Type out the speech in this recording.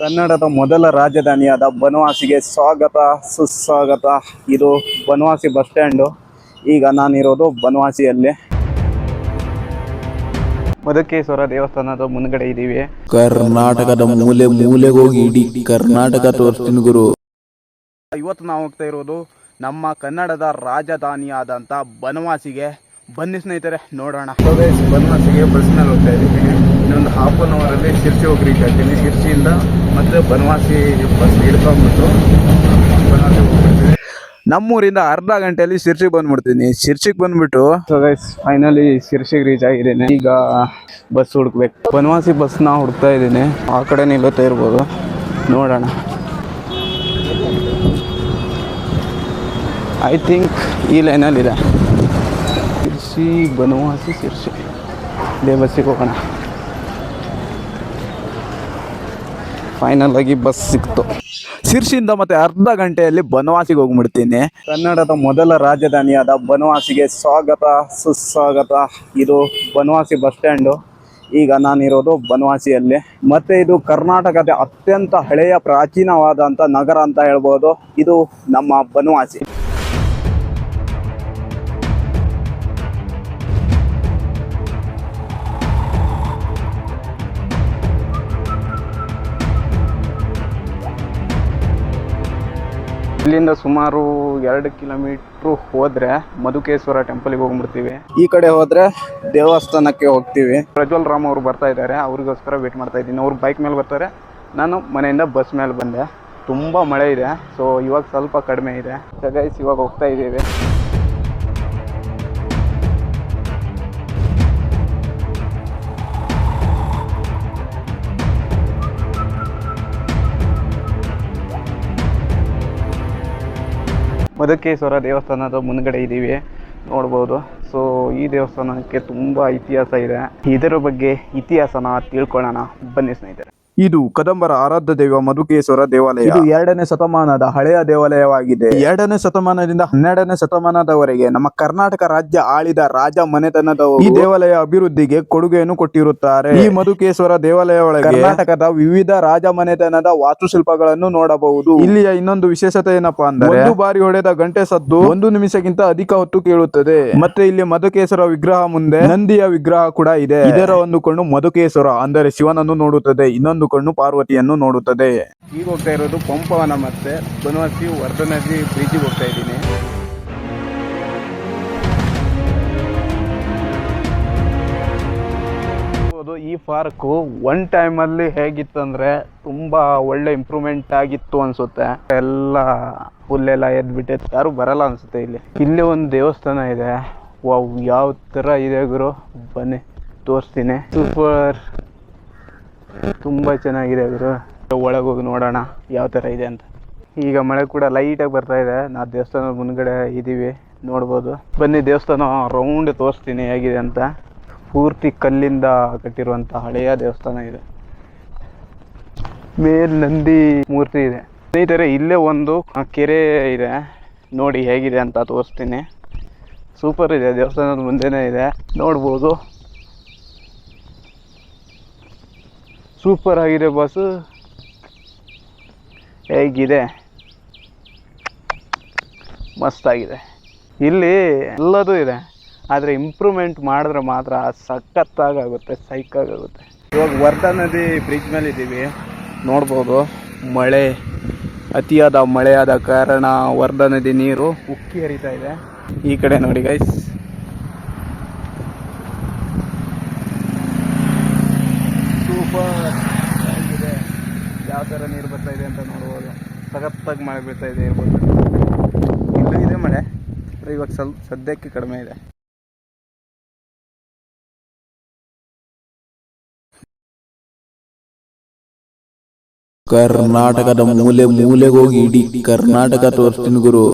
ಕನ್ನಡದ ಮೊದಲ ರಾಜಧಾನಿಯಾದ ಬನವಾಸಿಗೆ ಸ್ವಾಗತ ಸುಸ್ವಾಗತ. ಇದು ಬನವಾಸಿ ಬಸ್ ಸ್ಟ್ಯಾಂಡು. ಈಗ ನಾನಿರೋದು ಬನವಾಸಿಯಲ್ಲಿ. ಮಧುಕೇಶ್ವರ ದೇವಸ್ಥಾನದ ಮುಂದ್ಗಡೆ ಇದ್ದೀವಿ. ಕರ್ನಾಟಕದ ಮೂಲೆ ಮೂಲೆಗೆ ಹೋಗಿ ಇಡೀ ಕರ್ನಾಟಕ ತೋರಿಸ್ತೀನಿ ಗುರು. ಇವತ್ತು ನಾವು ಹೋಗ್ತಾ ಇರೋದು ನಮ್ಮ ಕನ್ನಡದ ರಾಜಧಾನಿಯಾದಂಥ ಬನವಾಸಿಗೆ. ಬನ್ನಿ ಸ್ನೇಹಿತರೆ ನೋಡೋಣ. ಬನವಾಸಿಗೆ ಬಸ್ನಲ್ಲಿ ಹೋಗ್ತಾ ಇದ್ದೀವಿ. ಇನ್ನೊಂದು ಹಾಫ್ ಅನ್ ಅವರಲ್ಲಿ ಶಿರ್ಸಿ ಹೋಗಿ ರೀಚ್ ಆಗ್ತೀನಿ ಶಿರ್ಸಿಯಿಂದ ಮತ್ತೆ ಬನವಾಸಿ ಬಸ್ ಹಿಡ್ಕೊಂಡ್ಬಿಟ್ಟು, ಬನವಾಸಿ ಹೋಗ್ಬಿಡ್ತೀನಿ. ನಮ್ಮೂರಿಂದ ಅರ್ಧ ಗಂಟೆಯಲ್ಲಿ ಶಿರ್ಸಿಗೆ ಬಂದ್ಬಿಡ್ತೀನಿ. ಶಿರ್ಸಿಗೆ ಬಂದ್ಬಿಟ್ಟು ಫೈನಲಿ ಶಿರ್ಸಿಗೆ ರೀಚ್ ಆಗಿದ್ದೀನಿ. ಈಗ ಬಸ್ ಹುಡುಕ್ಬೇಕು. ಬನವಾಸಿ ಬಸ್ನ ಹುಡುಕ್ತಾ ಇದ್ದೀನಿ. ಆ ಕಡೆ ನಿಲ್ಲುತ್ತಾ ಇರ್ಬೋದು. ನೋಡೋಣ. ಐ ಥಿಂಕ್ ಈ ಲೈನಲ್ಲಿದೆ ಶಿರ್ಸಿ, ಬನವಾಸಿ, ಶಿರ್ಸಿ. ಇದೇ ಬಸ್ಸಿಗೆ ಹೋಗೋಣ. ಫೈನಲ್ ಆಗಿ ಬಸ್ ಸಿಕ್ತು. ಶಿರ್ಷಿಯಿಂದ ಮತ್ತೆ ಅರ್ಧ ಗಂಟೆಯಲ್ಲಿ ಬನವಾಸಿಗೆ ಹೋಗ್ಬಿಡ್ತೀನಿ. ಕನ್ನಡದ ಮೊದಲ ರಾಜಧಾನಿಯಾದ ಬನವಾಸಿಗೆ ಸ್ವಾಗತ ಸುಸ್ವಾಗತ. ಇದು ಬನವಾಸಿ ಬಸ್ ಸ್ಟ್ಯಾಂಡು ಈಗ ನಾನಿರೋದು ಬನವಾಸಿಯಲ್ಲಿ. ಮತ್ತೆ ಇದು ಕರ್ನಾಟಕದ ಅತ್ಯಂತ ಹಳೆಯ ಪ್ರಾಚೀನವಾದಂಥ ನಗರ ಅಂತ ಹೇಳ್ಬೋದು. ಇದು ನಮ್ಮ ಬನವಾಸಿ. ಇಲ್ಲಿಂದ ಸುಮಾರು ಎರಡು ಕಿಲೋಮೀಟ್ರ್ ಹೋದ್ರೆ ಮಧುಕೇಶ್ವರ ಟೆಂಪಲ್ಗೆ ಹೋಗ್ಬಿಡ್ತೀವಿ. ಈ ಕಡೆ ಹೋದ್ರೆ ದೇವಸ್ಥಾನಕ್ಕೆ ಹೋಗ್ತೀವಿ. ಪ್ರಜ್ವಲ್ ರಾಮ್ ಅವರು ಬರ್ತಾ ಇದ್ದಾರೆ ಅವ್ರಿಗೋಸ್ಕರ ವೇಟ್ ಮಾಡ್ತಾ ಇದ್ದೀನಿ. ಅವ್ರು ಬೈಕ್ ಮೇಲೆ ಬರ್ತಾರೆ ನಾನು ಮನೆಯಿಂದ ಬಸ್ ಮೇಲೆ ಬಂದೆ. ತುಂಬ ಮಳೆ ಇದೆ ಸೊ ಇವಾಗ ಸ್ವಲ್ಪ ಕಡಿಮೆ ಇದೆ. ಸಗೈಸ್ ಇವಾಗ ಹೋಗ್ತಾ ಇದ್ದೀವಿ. ಮಧುಕೇಶ್ವರ ದೇವಸ್ಥಾನದ ಮುಂದ್ಗಡೆ ಇದ್ದೀವಿ ನೋಡ್ಬೋದು. ಸೊ ಈ ದೇವಸ್ಥಾನಕ್ಕೆ ತುಂಬ ಇತಿಹಾಸ ಇದೆ. ಇದರ ಬಗ್ಗೆ ಇತಿಹಾಸನ ತಿಳ್ಕೊಳ್ಳೋಣ. ಬನ್ನಿ ಸ್ನೇಹಿತರೆ. ಇದು ಕದಂಬರ ಆರಾಧ್ಯ ದೈವ ಮಧುಕೇಶ್ವರ ದೇವಾಲಯ. ಇದು ಎರಡನೇ ಶತಮಾನದ ಹಳೆಯ ದೇವಾಲಯವಾಗಿದೆ. ಎರಡನೇ ಶತಮಾನದಿಂದ ಹನ್ನೆರಡನೇ ಶತಮಾನದವರೆಗೆ ನಮ್ಮ ಕರ್ನಾಟಕ ರಾಜ್ಯ ಆಳಿದ ರಾಜ ಮನೆತನದವರು ಈ ದೇವಾಲಯ ಅಭಿವೃದ್ಧಿಗೆ ಕೊಡುಗೆಯನ್ನು ಕೊಟ್ಟಿರುತ್ತಾರೆ. ಈ ಮಧುಕೇಶ್ವರ ದೇವಾಲಯ ಒಳಗೆ ಕರ್ನಾಟಕದ ವಿವಿಧ ರಾಜ ಮನೆತನದ ವಾಸ್ತುಶಿಲ್ಪಗಳನ್ನು ನೋಡಬಹುದು. ಇಲ್ಲಿಯ ಇನ್ನೊಂದು ವಿಶೇಷತೆ ಏನಪ್ಪಾ ಅಂದ್ರೆ ಒಂದು ಬಾರಿ ಹೊಡೆದ ಗಂಟೆ ಸದ್ದು ಒಂದು ನಿಮಿಷಕ್ಕಿಂತ ಅಧಿಕ ಹೊತ್ತು ಕೇಳುತ್ತದೆ. ಮತ್ತೆ ಇಲ್ಲಿ ಮಧುಕೇಶ್ವರ ವಿಗ್ರಹ ಮುಂದೆ ನಂದಿಯ ವಿಗ್ರಹ ಕೂಡ ಇದೆ. ಇದರ ಒಂದು ಕಣ್ಣು ಮಧುಕೇಶ್ವರ ಅಂದರೆ ಶಿವನನ್ನು ನೋಡುತ್ತದೆ. ಇನ್ನೊಂದು ಕಣ್ಣು ಪಾರ್ವತಿಯನ್ನು ನೋಡುತ್ತದೆ. ಈಗ ಹೋಗ್ತಾ ಇರೋದು ಪಂಪವನ ಮತ್ತೆ ಬನವಾಸಿ ವರ್ಧನದಿ ಬ್ರಿಡ್ಜಿಗೆ ಹೋಗ್ತಾ ಇದ್ದೀನಿ. ಈ ಪಾರ್ಕು ಒನ್ ಟೈಮಲ್ಲಿ ಹೇಗಿತ್ತಂದ್ರೆ ತುಂಬಾ ಒಳ್ಳೆ ಇಂಪ್ರೂವ್ಮೆಂಟ್ ಆಗಿತ್ತು ಅನ್ಸುತ್ತೆ. ಎಲ್ಲ ಹುಲ್ಲೆಲ್ಲ ಎದ್ಬಿಟ್ಟೈತೆ ಯಾರು ಬರಲ್ಲ ಅನ್ಸುತ್ತೆ ಇಲ್ಲಿ. ಇಲ್ಲಿ ಒಂದು ದೇವಸ್ಥಾನ ಇದೆ. ವಾವ್ ಯಾವ ಥರ ಇದೆ ಗುರು? ಬನ್ನಿ ತೋರಿಸ್ತೀನಿ. ಸೂಪರ್ ತುಂಬ ಚೆನ್ನಾಗಿದೆ ಗುರು. ಒಳಗೆ ಹೋಗಿ ನೋಡೋಣ ಯಾವ ಥರ ಇದೆ ಅಂತ. ಈಗ ಮಳೆ ಕೂಡ ಲೈಟಾಗಿ ಬರ್ತಾ ಇದೆ. ನಾ ದೇವಸ್ಥಾನದ ಮುಂದ್ಗಡೆ ಇದ್ದೀವಿ ನೋಡ್ಬೋದು. ಬನ್ನಿ ದೇವಸ್ಥಾನ ರೌಂಡ್ ತೋರಿಸ್ತೀನಿ ಹೇಗಿದೆ ಅಂತ. ಪೂರ್ತಿ ಕಲ್ಲಿಂದ ಕಟ್ಟಿರುವಂಥ ಹಳೆಯ ದೇವಸ್ಥಾನ ಇದೆ. ಮೇಲ್ ನಂದಿ ಮೂರ್ತಿ ಇದೆ. ಸ್ನೇಹಿತರೆ, ಇಲ್ಲೇ ಒಂದು ಕೆರೆ ಇದೆ. ನೋಡಿ ಹೇಗಿದೆ ಅಂತ ತೋರಿಸ್ತೀನಿ. ಸೂಪರ್ ಇದೆ, ದೇವಸ್ಥಾನದ ಮುಂದೆನೇ ಇದೆ. ನೋಡ್ಬೋದು. ಸೂಪರ್ ಆಗಿದೆ ಬಸ್ಸು ಹೇಗಿದೆ? ಮಸ್ತಾಗಿದೆ. ಇಲ್ಲಿ ಎಲ್ಲದೂ ಇದೆ. ಆದರೆ ಇಂಪ್ರೂವ್ಮೆಂಟ್ ಮಾಡಿದ್ರೆ ಮಾತ್ರ ಸಖತ್ತಾಗುತ್ತೆ ಸೈಕಾಗುತ್ತೆ ಇವಾಗ ವರ್ಧಾ ನದಿ ಬ್ರಿಡ್ಜ್ ಮೇಲೆ ಇದ್ದೀವಿ. ನೋಡ್ಬೋದು, ಮಳೆ, ಅತಿಯಾದ ಮಳೆಯಾದ ಕಾರಣ ವರ್ಧಾ ನದಿ ನೀರು ಉಕ್ಕಿ ಹರಿತಾ ಇದೆ. ಈ ಕಡೆ ನೋಡಿ ಗೈಸ್ ಸೂಪರ್ ಆಗಿದೆ ಯಾವ ಥರ ನೀರು ಬರ್ತಾ ಇದೆ ಅಂತ ನೋಡ್ಬೋದು. ಸಖತ್ತಾಗಿ ಮಳೆ ಬೀಳ್ತಾ ಇದೆ ಇರ್ಬೋದು ಇಲ್ಲೂ ಇದೆ ಮಳೆ ಇವಾಗ ಸ್ವಲ್ಪ ಸದ್ಯಕ್ಕೆ ಕಡಿಮೆ ಇದೆ. ಕರ್ನಾಟಕದ ಮೂಲೆ ಮೂಲೆಗೆ ಹೋಗಿ ಇಡೀ ಕರ್ನಾಟಕ ತೋರಿಸ್ತೀನಿ ಗುರು.